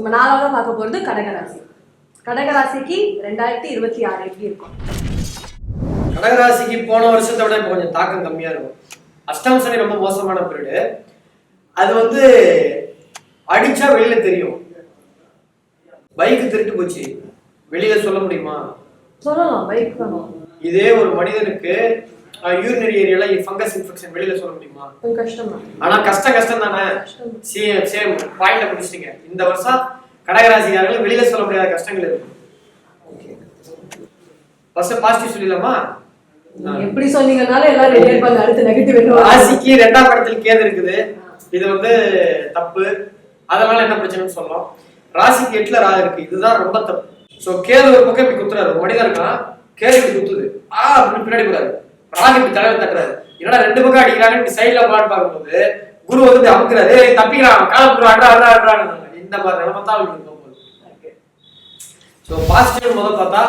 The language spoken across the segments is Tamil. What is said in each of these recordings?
நம்ம நாலாவது பார்க்க போறது கடகராசி கடகராசிக்கு ரெண்டாயிரத்தி இருபத்தி ஆறு எப்படி இருக்கும் கடகராசிக்கு போன வருஷத்தை விட இப்போ கொஞ்சம் தாக்கம் கம்மியா இருக்கும். அஷ்டம சனி ரொம்ப மோசமான பீரியடு அது வந்து அடிச்சா வெளியில தெரியும். பைக் திருட்டு போச்சு. வெளியில சொல்ல முடியுமா? சொல்லலாம் பைக் இதே ஒரு மனிதனுக்கு யூரினரி ஏரியால ஃபங்கஸ் இன்ஃபெக்ஷன் வெளியில சொல்ல முடியுமா? கஷ்டம் ஆனா கஷ்டம் கஷ்டம் தானே. சேம் சேம் பாயிண்ட முடிச்சிட்டீங்க. இந்த வருஷம் கடகராசிக்காரர்கள் வெளியில சொல்ல முடியாத கஷ்டங்கள் இருக்கு ஃபர்ஸ்ட் பாசிட்டிவ் சொல்லிடலாமா? எப்படி சொன்னீங்கனாலும் எல்லாரும் அடுத்து நெகட்டிவ் ராசிக்கு ரெண்டாம் இடத்தில் கேது இருக்குது. இது வந்து தப்பு. அதனால என்ன பிரச்சனைன்னு சொல்லலாம் ராசிக்கு எட்டுல ராகு இருக்கு. இதுதான் ரொம்ப தப்பு. சோ கேது ஒரு பக்கம் இப்படி குத்துறாரு. மனிதன் இருக்கான் கேது இப்படி குத்துது. ஆ அப்படின்னு பின்னாடி போறாரு. ராகு இப்படி தலையில தட்டுறாரு. என்னடா ரெண்டு பக்கம் அடிக்கிறாங்க இப்படி சைட்ல போலான்னு பார்க்கும்போது குரு வந்து அமுக்கிறாரு. தப்பிக்கிறான். காலம் அட்ரா அட்ரா அட்ரான்னு இந்த மாதிரி நிலைமை தான் ஸோ பாசிட்டிவ் முதல் பார்த்தா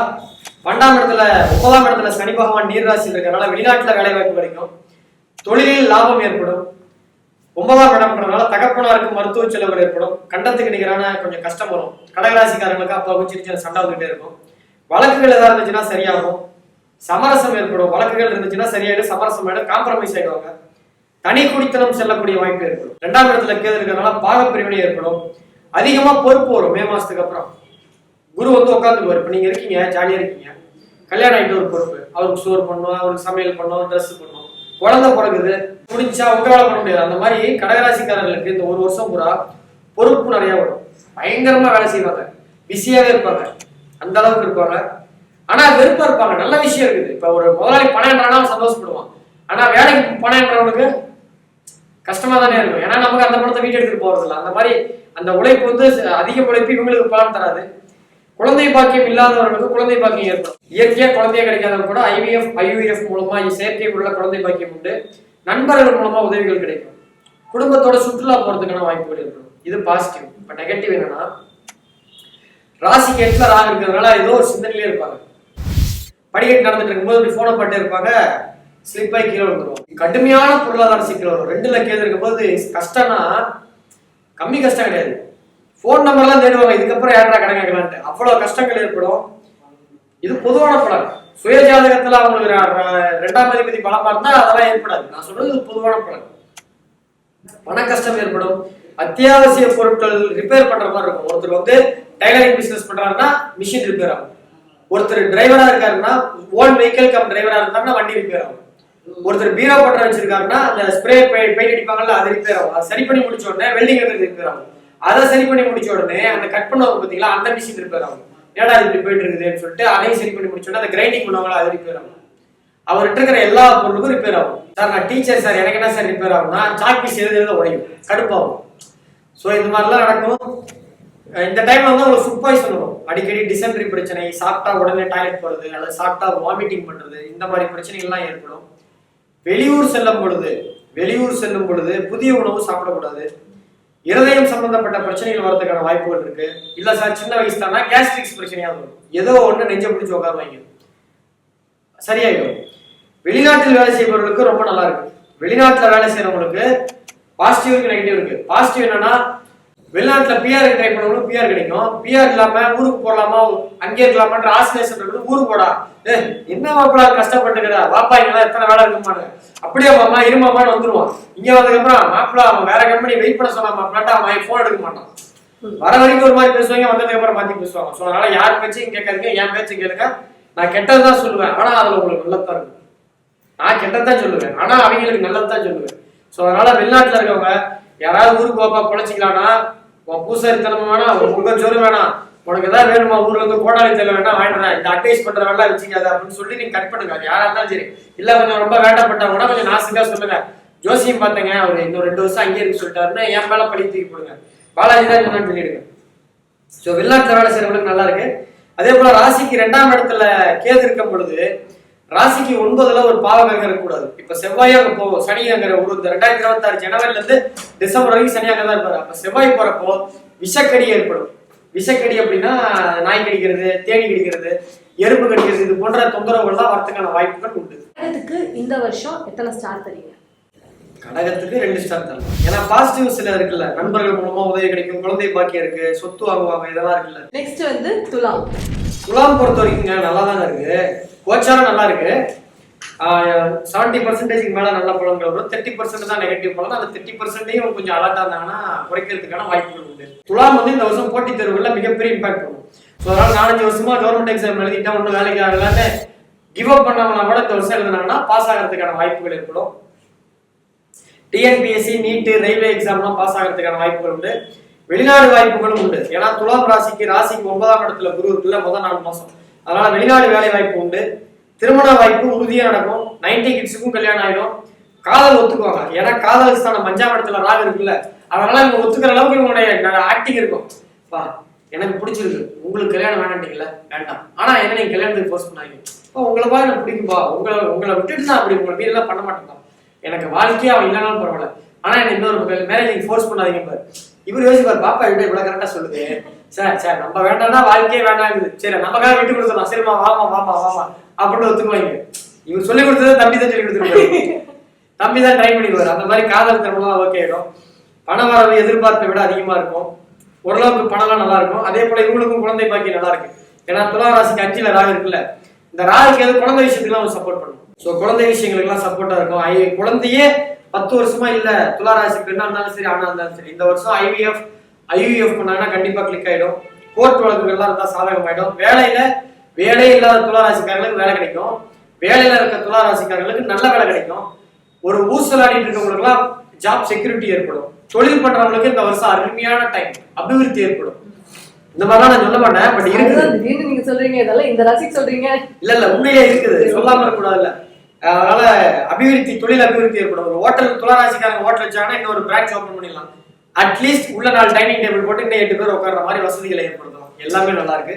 பன்னெண்டாம் இடத்துல ஒன்பதாம் இடத்துல சனி பகவான் நீர் ராசியில் இருக்கிறனால வெளிநாட்டுல வேலை வாய்ப்பு கிடைக்கும். தொழிலில் லாபம் ஏற்படும். ஒன்பதாம் இடம்ன்றதுனால தகப்பனாருக்கு மருத்துவ செலவுகள் ஏற்படும். கண்டத்துக்கு நிகரான கொஞ்சம் கஷ்டம் வரும். கடகராசிக்காரங்களுக்கு அப்போ சின்ன சின்ன சண்டை வந்துகிட்டே இருக்கும். வழக்குகள் ஏதாவது இருந்துச்சுன்னா சரியாகும். சமரசம் ஏற்படும். வழக்குகள் இருந்துச்சுன்னா சரியாயிடும். சமரசம் ஆயிடும். காம்ப்ரமைஸ் ஆயிடுவாங்க. தனி குடித்தனம் செல்லக்கூடிய வாய்ப்பு ஏற்படும். ரெண்டாம் இடத்துல கேது இருக்கிறதுனால பாகப்பிரிவினை ஏற்படும். அதிகமா பொறுப்பு வரும். மே மாசத்துக்கு அப்புறம். குரு வந்து உட்காந்துக்குவார் இப்போ நீங்க இருக்கீங்க ஜாலியா இருக்கீங்க. கல்யாணம் ஆகிட்டு ஒரு பொறுப்பு. அவருக்கு சோறு பண்ணும் அவருக்கு சமையல் பண்ணணும் ட்ரெஸ் பண்ணணும் குழந்தை பிறகுது முடிஞ்சா உங்க வேலை பண்ண முடியாது. அந்த மாதிரி கடகராசிக்காரர்களுக்கு இந்த ஒரு வருஷம் பூரா பொறுப்பு நிறைய வரும். பயங்கரமா வேலை செய்வாங்க. பிஸியாவே இருப்பாங்க. அந்த அளவுக்கு இருப்பாங்க. ஆனா வெறுப்பா இருப்பாங்க. நல்ல விஷயம் இருக்குது. இப்ப ஒரு முதலாளி பணம் என்றானா சந்தோஷப்படுவான். ஆனா வேலைக்கு பணம் என்றவனுக்கு கஷ்டமா தானே இருக்கும். ஏன்னா நமக்கு அந்த பணத்தை வீட்டு எடுத்துட்டு போறது இல்லை அந்த மாதிரி அந்த உழைப்பு வந்து அதிக உழைப்பு இவங்களுக்கு பலன் தராது. குழந்தை பாக்கியம் இல்லாதவர்களுக்கு குழந்தை பாக்கியம் ஏற்படும். இயற்கையா குழந்தைய கிடைக்காதவங்க கூட ஐவிஎஃப் ஐயுஎஃப் மூலமா செயற்கை உள்ள குழந்தை பாக்கியம் உண்டு. நண்பர்கள் மூலமா உதவிகள் கிடைக்கும். குடும்பத்தோட சுற்றுலா போறதுக்கான வாய்ப்புகள் இருக்கும் இது பாசிட்டிவ் இப்ப நெகட்டிவ் என்னன்னா ராசிக்கு எட்டுல ராக இருக்கிறதுனால ஏதோ ஒரு சிந்தனையிலே இருப்பாங்க. படிக்கட்டு நடந்துட்டு இருக்கும்போது இப்படி போனை பண்ணிட்டு இருப்பாங்க. ஸ்லிப் ஆகி கீழே விழுந்துருவோம் கடுமையான பொருளாதார சிக்கல் வரும். ரெண்டுல கேது இருக்கும்போது கஷ்டம்னா கம்மி கஷ்டம் கிடையாது. ஃபோன் நம்பர்லாம் தேடுவாங்க. இதுக்கப்புறம் யாரா கடன் கேட்கலான்ட்டு. அவ்வளவு கஷ்டங்கள் ஏற்படும். இது பொதுவான பலன். சுய ஜாதகத்துல அவங்களுக்கு ரெண்டாம் அதிபதி பலமாக இருந்தால் அதெல்லாம் ஏற்படாது. நான் சொல்றது இது பொதுவான பலன். பண கஷ்டம் ஏற்படும். அத்தியாவசிய பொருட்கள் ரிப்பேர் பண்ற மாதிரி இருக்கும். ஒருத்தர் வந்து டைலரிங் பிசினஸ் பண்றாருன்னா மிஷின் ரிப்பேர் ஆகும். ஒருத்தர் டிரைவரா இருக்காருன்னா ஓன் வெஹிக்கல் கம் டிரைவரா இருந்தாருன்னா வண்டி ரிப்பேர் ஆகும். ஒருத்தர் பீரோ பட்டர் வச்சிருக்காருன்னா அந்த ஸ்ப்ரே பெயிண்ட் அடிப்பாங்கல்ல அது ரிப்பேர் ஆகும். அதை சரி பண்ணி முடிச்ச உடனே வெல்டிங் ரிப்பேர் ஆகும். அதை சரி பண்ணி முடிச்ச உடனே அந்த கட் பண்ணுவாங்க பாத்தீங்களா அந்த மிஷின் ரிப்பேர் ஆகும். ஏடா இது இப்படி போயிட்டு இருக்குதுன்னு சொல்லிட்டு அதையும் சரி பண்ணி முடிச்ச உடனே அந்த கிரைண்டிங் பண்ணுவாங்களா அது ரிப்பேர் ஆகும். அவர்கிட்ட இருக்கிற எல்லா பொருளுக்கும் ரிப்பேர் ஆகும். சார் நான் டீச்சர் சார் எனக்கு என்ன சார் ரிப்பேர் ஆகும்னா சாக் பீஸ் எழுதுறது உடையும் கடுப்பாகும். ஸோ இந்த மாதிரிலாம் நடக்கும். இந்த டைம்ல வந்து உங்களுக்கு ஃபுட் பாய்சன் வரும். அடிக்கடி டிசென்ட்ரி பிரச்சனை சாப்பிட்டா உடனே டாய்லெட் போறது அல்லது சாப்பிட்டா வாமிட்டிங் பண்றது இந்த மாதிரி பிரச்சனைகள்லாம் ஏற்படும். வெளியூர் செல்லும் பொழுது வெளியூர் செல்லும் பொழுது புதிய உணவு சாப்பிடக்கூடாது. இருதயம் சம்பந்தப்பட்ட பிரச்சனைகள் வரதுக்கான வாய்ப்புகள் இருக்கு. இல்ல சார் சின்ன வயசு தானா கேஸ்ட்ரிக்ஸ் பிரச்சனையா வரும். ஏதோ ஒண்ணு நெஞ்ச பிடிச்சி உட்காருவாங்க சரியாயிடும். வெளிநாட்டில் வேலை செய்பவர்களுக்கு ரொம்ப நல்லா இருக்கு. வெளிநாட்டுல வேலை செய்யறவங்களுக்கு பாசிட்டிவ் இருக்கு நெகட்டிவ் இருக்கு. பாசிட்டிவ் என்னன்னா வெளிநாட்டில் பிஆர் ட்ரை பண்ணவங்களும் பிஆர் கிடைக்கும். பிஆர் இல்லாம ஊருக்கு போடலாமா அங்கே இருக்கலாமான்ற ஆசிலேஷன் இருக்குது ஊருக்கு போடா. ஏ என்ன வாப்பா கஷ்டப்பட்டுக்கிற வாப்பா இங்கெல்லாம் எத்தனை வேலை இருக்குமானு அப்படியே மாமா இருமாமான்னு வந்துருவான். இங்க வந்ததுக்கப்புறம் மாப்பிளா அவன் வேற கம்பெனி வெயிட் பண்ண சொன்னா மாப்பிளாட்டா அவன் ஃபோன் எடுக்க மாட்டான். வர வரைக்கும் ஒரு மாதிரி பேசுவாங்க வந்ததுக்கு அப்புறம் மாத்தி பேசுவாங்க. ஸோ அதனால யார் பேச்சையும் கேட்காதீங்க என் பேச்சையும் கேளுங்க. நான் கெட்டதுதான் சொல்லுவேன் ஆனா அதுல உங்களுக்கு நல்லதான் இருக்கும். நான் கெட்டதான் சொல்லுவேன் ஆனா அவங்களுக்கு நல்லதுதான் சொல்லுவேன். ஸோ அதனால வெளிநாட்டுல இருக்கவங்க யாராவது ஊருக்கு போப்பா பொழைச்சிக்கலாம்னா உன் பூசாரித்தனம் வேணாம் உன் முகச்சோறு வேணாம். உனக்கு ஏதாவது வேணுமா? ஊர்ல இருந்து கோடாலி தெரியல வேணா வாங்கிடுறேன் இந்த அட்வைஸ் பண்ற வேலை வச்சுக்காத அப்படின்னு சொல்லி நீங்க கட் பண்ணுங்க. அது யாரா இருந்தாலும் சரி. இல்ல கொஞ்சம் ரொம்ப வேண்டப்பட்டவங்க கொஞ்சம் நாசுக்கா சொல்லுங்க. ஜோசியம் பார்த்தேங்க அவர் இன்னும் ரெண்டு வருஷம் அங்கேயே இருக்கு சொல்லிட்டாருன்னு என் மேல பழி தூக்கி போடுங்க. பாலாஜி தான் என்னன்னு சொல்லிடுங்க. ஸோ வெளிநாட்டுல வேலை செய்யறவங்களுக்கு நல்லா இருக்கு. அதே போல ராசிக்கு ரெண்டாம் இடத்துல கேது இருக்கும் பொழுது ராசிக்கு ஒன்பதுல ஒரு பாவகங்க இருக்கக்கூடாது. இப்ப செவ்வாய் அங்க போகும் சனி அங்க ஒரு இந்த ரெண்டாயிரத்தி இருபத்தி ஆறு ஜனவரில இருந்து டிசம்பர் வரைக்கும் சனி அங்க தான் இருப்பாரு. அப்ப செவ்வாய் போறப்போ விஷக்கடி ஏற்படும். விஷக்கடி அப்படின்னா நாய் கடிக்கிறது தேனி கடிக்கிறது எறும்பு கடிக்கிறது இது போன்ற தொந்தரவுகள் தான் வரதுக்கான வாய்ப்புகள் உண்டு. அதுக்கு இந்த வருஷம் எத்தனை ஸ்டார் தரீங்க கடகத்துக்கு ரெண்டு ஸ்டார் தரலாம். ஏன்னா பாசிட்டிவ் சில இருக்குல்ல. நண்பர்கள் மூலமா உதவி கிடைக்கும் குழந்தை பாக்கியம் இருக்கு சொத்து வாங்குவாங்க இதெல்லாம் இருக்குல்ல. நெக்ஸ்ட் வந்து துலாம். துலாம் பொறுத்த வரைக்குங்க நல்லா தாங்க இருக்கு. கோச்சாரம் நல்லா இருக்கு. செவன்டி பர்சன்டேஜ்க்கு மேல நல்ல பழங்கள் வரும். தேர்ட்டி பர்சன்ட் தான் நெகட்டிவ் பழம் அந்த தேர்ட்டி பர்சன்டையும் கொஞ்சம் அலர்ட்டா இருந்தாங்கன்னா குறைக்கிறதுக்கான வாய்ப்புகள் உண்டு. துலாம் வந்து இந்த வருஷம் போட்டித் தேர்வுகள்ல மிகப்பெரிய இம்பாக்ட் வரும். ஸோ அதனால நாலஞ்சு வருஷமா கவர்மெண்ட் எக்ஸாம் எழுதிட்டா ஒன்றும் வேலைக்கு ஆகலான்னு கிவ் அப் பண்ணவங்க கூட இந்த வருஷம் எழுதினாங்கன்னா பாஸ் ஆகிறதுக்கான வாய்ப்புகள் ஏற்படும். டிஎன்பிஎஸ்சி நீட்டு ரயில்வே எக்ஸாம்லாம் பாஸ் ஆகிறதுக்கான வாய்ப்புகள் உண்டு. வெளிநாடு வாய்ப்புகளும் உண்டு. ஏன்னா துலாம் ராசிக்கு ராசிக்கு ஒன்பதாம் இடத்துல குரு இருக்குல்ல முதல் நாலு மாசம். அதனால வெளிநாடு வேலை வாய்ப்பு உண்டு. திருமண வாய்ப்பு உறுதியா நடக்கும். நைன்டி கிட்ஸுக்கும் கல்யாணம் ஆயிடும். காதல் ஒத்துக்குவாங்க. ஏன்னா காதல் ஸ்தானம் அஞ்சாம் இடத்துல ராகு இருக்குல்ல அதனால இவங்க ஒத்துக்கிற அளவுக்கு இவங்களுடைய ஆக்டிங் இருக்கும். பா எனக்கு பிடிச்சிருக்கு. உங்களுக்கு கல்யாணம் வேண்டாம்ட்டீங்களா வேண்டாம். ஆனா என்ன நீங்க கல்யாணத்துக்கு ஃபோர்ஸ் பண்ணாங்க ஓ உங்களை பா எனக்கு பிடிக்கும்பா. உங்களை உங்களை விட்டுட்டு நான் அப்படி உங்களை மீறலாம் பண்ண மாட்டேன்ப்பா எனக்கு வாழ்க்கையே அவன் இல்லைனாலும் பரவாயில்ல. ஆனா என்ன இன்னொரு மேரேஜ் ஃபோர்ஸ் பண்ணாதீங்க பாரு. இவர் யோசிப்பார் பாப்பா கிட்ட இவ்வளவு கரெக்டா சொல்லுது. சார் சார் நம்ம வேண்டாம்னா வாழ்க்கையே வேண்டாம் சரி நமக்காக விட்டு கொடுத்துடலாம். சரிமா வாமா வாமா வாமா. அப்படின்னு ஒத்துக்குவாங்க. இவர் சொல்லி கொடுத்தது தம்பி தான் சொல்லி கொடுத்துருவாரு தம்பி தான் ட்ரை பண்ணிடுவார். அந்த மாதிரி காதல் திறமெல்லாம் ஓகே ஆயிடும். பண வரவு எதிர்பார்ப்பை விட அதிகமா இருக்கும். ஓரளவுக்கு பணம்லாம் நல்லா இருக்கும். அதே போல இவங்களுக்கும் குழந்தை பாக்கி நல்லா இருக்கு. ஏன்னா துலா ராசிக்கு அஞ்சுல ராகு இருக்குல்ல. இந்த ராகுக்கு எது குழந்தை விஷயத்துக்குலாம் சப்போர்ட் பண்ணும். ஸோ குழந்தை விஷயங்களுக்குலாம் சப்போர்ட்டா இருக்கும். குழந்தையே பத்து வருஷமா இல்ல துலா ராசி பெண்ணா இருந்தாலும் சரி ஆனா இருந்தாலும் சரி. இந்த வருஷம் ஐவிஎஃப் ஐவிஎஃப் பண்ணாங்கன்னா கண்டிப்பா கிளிக் ஆயிடும். கோர்ட் வழக்குகள்லாம் இருந்தா சாதகம் ஆயிடும் வேலையில வேலையே இல்லாத துலா ராசிக்காரங்களுக்கு வேலை கிடைக்கும். வேலையில இருக்க துலா ராசிக்காரங்களுக்கு நல்ல வேலை கிடைக்கும். ஒரு ஊசலாடிட்டு இருக்கவங்களுக்குலாம் ஜாப் செக்யூரிட்டி ஏற்படும். தொழில் பண்றவங்களுக்கு இந்த வருஷம் அருமையான டைம் அபிவிருத்தி ஏற்படும். இந்த மாதிரிலாம் நான் சொல்ல மாட்டேன் பட் இருக்குது. நீங்க சொல்றீங்க இதெல்லாம் இந்த ராசிக்கு சொல்றீங்க. இல்ல இல்ல உண்மையே இருக்குது. சொல்லாம இருக்கக்கூடாதுல்ல. அதனால அபிவிருத்தி தொழில் அபிவிருத்தி ஏற்படும். ஒரு ஹோட்டல் துளராசிக்காரங்க ஹோட்டல் வச்சாங்கன்னா இன்னொரு பிரான்ச் ஓப்பன் பண்ணிடலாம். அட்லீஸ்ட் உள்ள நாலு டைனிங் டேபிள் போட்டு இன்னும் எட்டு பேர் உட்கார்ற மாதிரி வசதிகளை ஏற்படுத்தலாம். எல்லாமே நல்லா இருக்கு.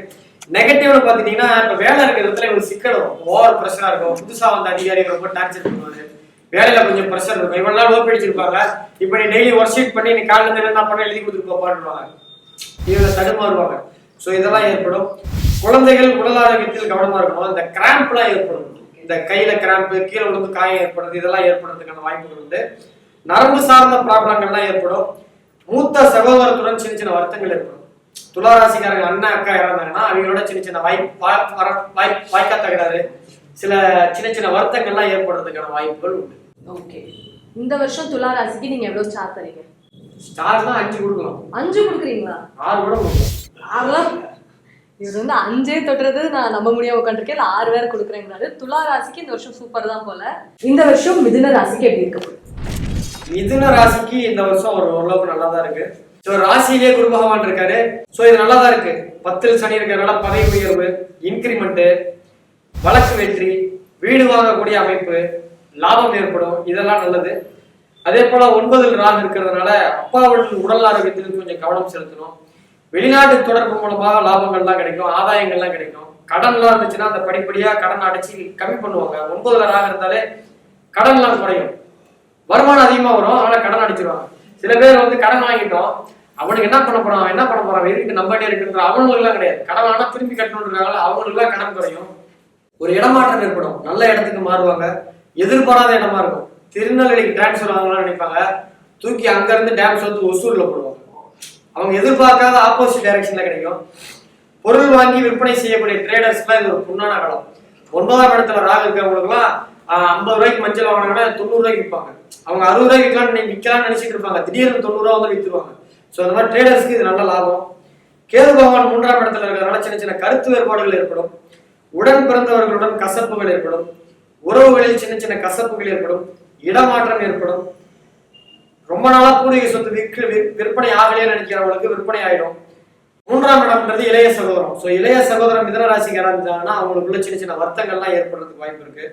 நெகட்டிவ்ல பாத்தீங்கன்னா இப்ப வேலை இருக்கிற இடத்துல ஒரு சிக்கல் ஓவர் ப்ரெஷரா இருக்கும். புதுசா வந்த அதிகாரி ரொம்ப டார்ச்சர் பண்ணுவாரு. வேலையில கொஞ்சம் ப்ரெஷர் இருக்கும். இவ்வளவு நாள் ஓப்பி அடிச்சிருப்பாங்க இப்ப நீ டெய்லி ஒர்க் ஷீட் பண்ணி நீ காலையில இருந்து என்ன பண்ண எழுதி கொடுத்துட்டு போப்பாடுவாங்க இதுல தடுமாறுவாங்க. சோ இதெல்லாம் ஏற்படும். குழந்தைகள் உடல் ஆரோக்கியத்தில் கவனமா இருக்கணும். இந்த கிராம்ப்லாம் ஏற்படும். இந்த கையில கிராம்ப் கீழே விழுந்து காயம் ஏற்படுறது இதெல்லாம் ஏற்படுறதுக்கான வாய்ப்புகள் உண்டு. நரம்பு சார்ந்த ப்ராப்ளங்கள்லாம் ஏற்படும். மூத்த சகோதரத்துடன் சின்ன சின்ன வருத்தங்கள் ஏற்படும். துளாராசிக்காரங்க அண்ணன் அக்கா இறந்தாங்கன்னா அவங்களோட சின்ன சின்ன வாய் வாய் வாய்க்கா தகராறு சில சின்ன சின்ன வருத்தங்கள்லாம் ஏற்படுறதுக்கான வாய்ப்புகள் உண்டு. ஓகே. இந்த வருஷம் துலா ராசிக்கு நீங்க எவ்வளவு ஸ்டார் தரீங்க? ஸ்டார் தான் அஞ்சு கொடுக்கலாம் அஞ்சு கொடுக்குறீங்களா? ஆறு கூட கொடுக்கலாம் அதெல்லாம் இவர் வந்து அஞ்சே தொட்டுறது நான் நம்ப முடியாம உட்காந்துருக்கேன் இல்ல ஆறு வேற கொடுக்குறேங்கிறாரு. துலா ராசிக்கு இந்த வருஷம் சூப்பர் தான் போல. இந்த வருஷம் மிதுன ராசிக்கு எப்படி இருக்கு? மிதுன ராசிக்கு இந்த வருஷம் ஒரு ஓரளவுக்கு நல்லா தான் இருக்கு. ஸோ ராசியிலே குரு பகவான் இருக்காரு. ஸோ இது நல்லா தான் இருக்கு. பத்தில் சனி இருக்கிறனால பதவி உயர்வு இன்க்ரிமெண்ட்டு வழக்கு வெற்றி வீடு வாங்கக்கூடிய அமைப்பு லாபம் ஏற்படும். இதெல்லாம் நல்லது. அதே போல ஒன்பதில் ராகு இருக்கிறதுனால அப்பாவுடன் உடல் ஆரோக்கியத்திலும் கொஞ்சம் கவனம் செலுத்தணும். வெளிநாட்டு தொடர்பு மூலமாக லாபங்கள்லாம் கிடைக்கும் ஆதாயங்கள்லாம் கிடைக்கும். கடன்லாம் இருந்துச்சுன்னா அந்த படிப்படியாக கடன் அடைச்சி கம்மி பண்ணுவாங்க. ஒன்பதுல ராகு இருந்தாலே கடன்லாம் குறையும். வருமானம் அதிகமாக வரும் அதனால் கடன் அடிச்சிருவாங்க. சில பேர் வந்து கடன் வாங்கிட்டோம் அவனுக்கு என்ன பண்ண போறான் என்ன பண்ண போறான் எதுக்கு நம்பாட்டி இருக்குன்ற அவங்களுக்கு கிடையாது. கடன் ஆனால் திரும்பி கட்டணுன்றாங்க அவங்களுக்குலாம் கடன் குறையும். ஒரு இடமாற்றம் ஏற்படும். நல்ல இடத்துக்கு மாறுவாங்க. எதிர்பாராத இடமா இருக்கும். திருநெல்வேலிக்கு டிரான்ஸ்ஃபர் ஆகலாம்னு நினைப்பாங்க. தூக்கி அங்கேருந்து டேம்ஸ் வந்து ஒசூரில் போடும் அவங்க எதிர்பார்க்காத ஆப்போசிட் டைரக்ஷன்ல கிடைக்கும். பொருள் வாங்கி விற்பனை செய்யக்கூடிய ட்ரேடர்ஸ்லாம் இது ஒரு புண்ணான காலம் ஒன்பதாம் இடத்துல ராகு இருக்கிறவங்களுக்குலாம் ஐம்பது ரூபாய்க்கு மஞ்சள் வாங்கினாங்கன்னா தொண்ணூறு ரூபாய்க்கு விற்பாங்க. அவங்க அறுபது ரூபாய்க்கு விற்கலாம் விற்கலாம்னு நினைச்சிட்டு இருப்பாங்க. திடீர்னு தொண்ணூறு ரூபா வந்து வித்துருவாங்க. ஸோ அந்த மாதிரி ட்ரேடர்ஸ்க்கு இது நல்ல லாபம். கேது பகவான் மூன்றாம் இடத்துல இருக்கிறதுனால சின்ன சின்ன கருத்து வேறுபாடுகள் ஏற்படும். உடன் பிறந்தவர்களுடன் கசப்புகள் ஏற்படும். உறவுகளில் சின்ன சின்ன கசப்புகள் ஏற்படும். இடமாற்றம் ஏற்படும். ரொம்ப நாளா பூர்வீக சொத்து விற்க விற்பனை ஆகலையே நினைக்கிறவங்களுக்கு விற்பனை ஆயிடும். மூன்றாம் இடம்ன்றது இளைய சகோதரம். ஸோ இளைய சகோதரம் மிதன ராசிக்காரா இருந்தாங்கன்னா அவங்களுக்குள்ள சின்ன சின்ன வருத்தங்கள்லாம் ஏற்படுறதுக்கு வாய்ப்பு இருக்கு.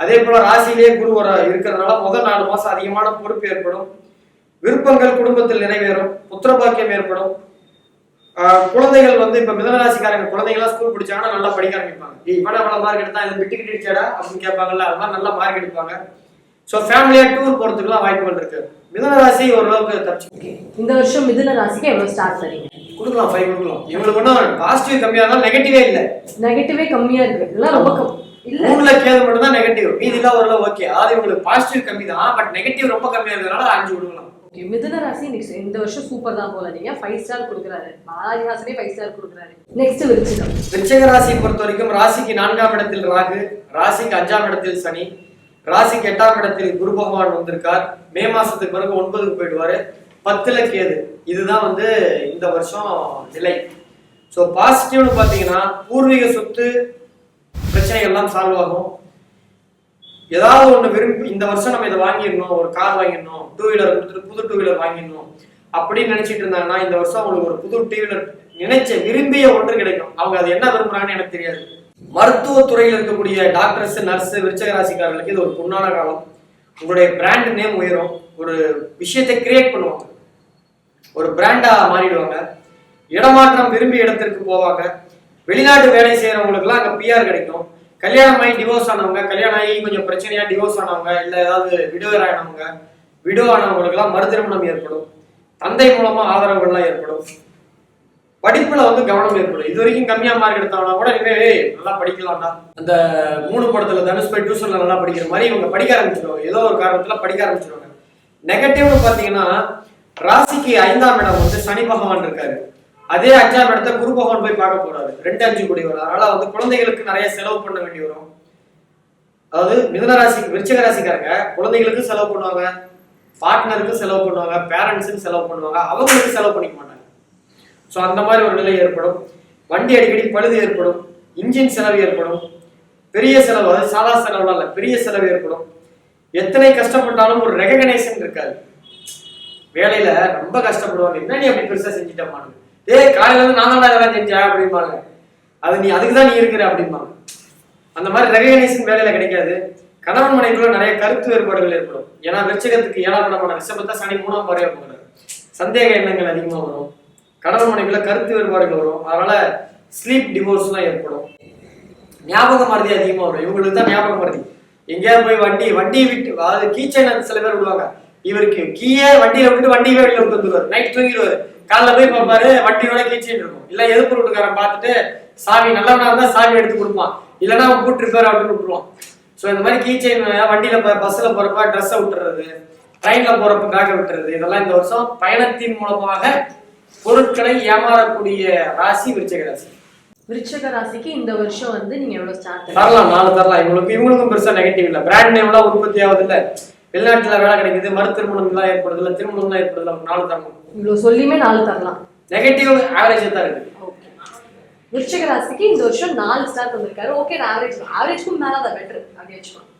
அதே போல ராசியிலேயே குரு வர இருக்கிறதுனால முதல் நாலு மாசம் அதிகமான பொறுப்பு ஏற்படும். விருப்பங்கள் குடும்பத்தில் நிறைவேறும். புத்திரபாக்கியம் ஏற்படும். குழந்தைகள் வந்து இப்ப மிதனராசிக்காரங்க குழந்தைங்களா ஸ்கூல் படிச்சாங்கன்னா நல்லா படிக்க ஆரம்பிப்பாங்க. இவன அவ்வளவு மார்க் எடுத்தா இதை விட்டுக்கிட்டு இருக்கியாடா? அப்படின்னு கேட்பாங்கல்ல அதெல்லாம் மாதிரி நல்லா மார்க் எடுப்பாங்க. ஸோ ஃபேமிலியா டூர் போறதுக்குலாம் வாய்ப்புகள் இருக்கு. மிதன ராசி ஓரளவுக்கு தப்பிச்சு இந்த வருஷம் மிதுன ராசிக்கு எவ்வளவு ஸ்டார் தரீங்க கொடுக்கலாம் ஃபைவ் கொடுக்கலாம். இவங்களுக்கு ஒன்றும் பாசிட்டிவ் கம்மியாக இருந்தாலும் நெகட்டிவே இல்லை. நெகட்டிவே கம்மியா இருக்கு. இதெல்லாம் ரொம்ப கம் இல்ல. மூணுல கேது மட்டும் தான் நெகட்டிவ் மீதிலாம் ஓரளவு ஓகே அதாவது இவங்களுக்கு பாசிட்டிவ் கம்மி தான் பட் நெகட்டிவ் ரொம்ப கம்மியா இருக்கிறதுனால அஞ்சு கொடுக்கலாம். ஓகே மிதுன ராசி நெக்ஸ்ட் இந்த வருஷம் சூப்பர் தான் போல. நீங்க ஃபைவ் ஸ்டார் கொடுக்குறாரு. பாலாஜிஹாசனே ஃபைவ் ஸ்டார் கொடுக்குறாரு. நெக்ஸ்ட் விருச்சிகம். விருச்சிக ராசியை பொறுத்த வரைக்கும் ராசிக்கு நான்காம் இடத்தில் ராகு ராசிக்கு அஞ்சாம் இடத்தில் சனி. ராசிக்கு எட்டாம் இடத்தில் குரு பகவான் வந்திருக்கார். மே மாசத்துக்கு பிறகு ஒன்பதுக்கு போயிடுவாரு. பத்துல கேது. இதுதான் வந்து இந்த வருஷம் நிலை. ஸோ பாசிட்டிவ்னு பார்த்தீங்கன்னா பூர்வீக சொத்து பிரச்சனைகள்லாம் சால்வ் ஆகும். ஏதாவது ஒண்ணு விரும்பி இந்த வருஷம் நம்ம இதை வாங்கிடணும் ஒரு கார் வாங்கிடணும் டூ வீலர் கொடுத்துட்டு புது டூ வீலர் வாங்கிடணும். அப்படின்னு நினைச்சிட்டு இருந்தாங்கன்னா இந்த வருஷம் அவங்களுக்கு ஒரு புது டூ வீலர் நினைச்ச விரும்பிய ஒன்று கிடைக்கும். அவங்க அது என்ன விரும்புறாங்கன்னு எனக்கு தெரியாது. மருத்துவத்துறையில் இருக்கக்கூடிய டாக்டர்ஸ் நர்ஸ் விருச்சக ராசிக்காரர்களுக்கு இது ஒரு பொன்னான காலம். உங்களுடைய பிராண்ட் நேம் உயரும். ஒரு விஷயத்தை கிரியேட் பண்ணுவாங்க. ஒரு பிராண்டா மாறிடுவாங்க. இடமாற்றம் விரும்பிய இடத்திற்கு போவாங்க. வெளிநாட்டு வேலை செய்கிறவங்களுக்குலாம் அங்க பிஆர் கிடைக்கும். கல்யாணம் ஆகி டிவோர்ஸ் ஆனவங்க கல்யாணம் ஆகி கொஞ்சம் பிரச்சனையா டிவோர்ஸ் ஆனவங்க இல்ல ஏதாவது விடுவர் ஆனவங்க விடோ ஆனவங்களுக்குலாம் மறுதிருமணம் ஏற்படும். தந்தை மூலமா ஆதரவுகள்லாம் ஏற்படும். படிப்புல வந்து கவனம் ஏற்படும். இது வரைக்கும் கம்மியா மார்க் எடுத்தவனா கூட இனிமே நல்லா படிக்கலாம்டா. அந்த மூணு படத்துல தனுஷ் போய் டியூஷன்ல நல்லா படிக்கிற மாதிரி இவங்க படிக்க ஆரம்பிச்சிருவாங்க. ஏதோ ஒரு காரணத்துல படிக்க ஆரம்பிச்சிருவாங்க. நெகட்டிவ்னு பாத்தீங்கன்னா ராசிக்கு ஐந்தாம் இடம் வந்து சனி பகவான் இருக்காரு. அதே அஞ்சாம் இடத்த குரு பகவான் போய் பார்க்க போறாரு. ரெண்டு அஞ்சு கோடி வரும். அதனால வந்து குழந்தைகளுக்கு நிறைய செலவு பண்ண வேண்டி வரும். அதாவது மிதன ராசி விருச்சக ராசிக்காரங்க குழந்தைகளுக்கு செலவு பண்ணுவாங்க பார்ட்னருக்கு செலவு பண்ணுவாங்க பேரண்ட்ஸுக்கு செலவு பண்ணுவாங்க அவங்களுக்கு செலவு பண்ணிக்க மாட்டாங்க. ஸோ அந்த மாதிரி ஒரு நிலை ஏற்படும். வண்டி அடிக்கடி பழுது ஏற்படும். இன்ஜின் செலவு ஏற்படும். பெரிய செலவு அதாவது சாதா செலவுலாம் இல்லை பெரிய செலவு ஏற்படும். எத்தனை கஷ்டப்பட்டாலும் ஒரு ரெகனைசேஷன் இருக்காது. வேலையில ரொம்ப கஷ்டப்படுவாங்க. என்ன நீ அப்படி பெருசா செஞ்சுட்டமானு ஏ காலையில இருந்து நான் தான் இதெல்லாம் செஞ்சா அப்படிம்பாங்க. அது நீ அதுக்கு தான் நீ இருக்கிற அப்படிம்பாங்க. அந்த மாதிரி ரெகனைசேஷன் வேலையில கிடைக்காது. கணவன் மனைவிக்குள்ள நிறைய கருத்து வேறுபாடுகள் ஏற்படும். ஏன்னா வெச்சகத்துக்கு ஏழாம் இடமான ரிஷபத்தை சனி மூணாம் பாறையா போகிறாரு சந்தேக எண்ணங்கள் அதிகமாக வரும். கணவன் மனைவிக்குள்ள கருத்து வேறுபாடுகள் வரும். அதனால ஸ்லீப் டிவோர்ஸ்லாம் ஏற்படும். ஞாபக மருதி அதிகமா வரும். இவங்களுக்கு தான் ஞாபக மருதி எங்கேயாவது போய் வண்டி வண்டியை விட்டு அதாவது கீச்சைன் சில பேர் விடுவாங்க. இவருக்கு கீயே வண்டியில விட்டு வண்டியை வெளியில விட்டு வந்துருவார். நைட் தூங்கிடுவாரு. காலைல போய் பார்ப்பாரு வண்டியோட கீச்சைன் இருக்கும். இல்ல எதிர்ப்பு வீட்டுக்காரன் பார்த்துட்டு சாவி நல்லவனா இருந்தா சாவி எடுத்து கொடுப்பான். இல்லைன்னா அவன் கூட்டிருப்பாரு அப்படின்னு விட்டுருவான். ஸோ இந்த மாதிரி கீச்சைன் வண்டியில ப- பஸ்ல போறப்ப ட்ரெஸ்ஸை விட்டுறது ட்ரெயின்ல போறப்ப காக்க விட்டுறது இதெல்லாம் இந்த வருஷம் பயணத்தின் மூலமாக பொருட்களை ஏமாறக்கூடிய ராசி விருச்சிக ராசி. விருச்சிக ராசிக்கு இந்த வருஷம் வந்து நீங்க எவ்வளவு ஸ்டார் தரலாம் நாலு தரலாம். இவங்களுக்கு இவங்களுக்கும் பெருசா நெகட்டிவ் இல்ல. பிராண்ட் நேம்லாம் உற்பத்தி ஆகுது இல்ல வெளிநாட்டுல வேலை கிடைக்குது மறு திருமணம் எல்லாம் ஏற்படுது இல்ல திருமணம் எல்லாம் ஏற்படுது இல்ல நாலு தரணும். இவ்வளவு சொல்லியுமே நாலு தரலாம். நெகட்டிவ் ஆவரேஜ் தான் இருக்கு. ஓகே விருச்சிக ராசிக்கு இந்த வருஷம் நாலு ஸ்டார் தந்திருக்காரு ஓகே ஆவரேஜ் ஆவரேஜ்க்கும் மேல அதை பெட்டர் அப்படி வச்சுக்கலாம்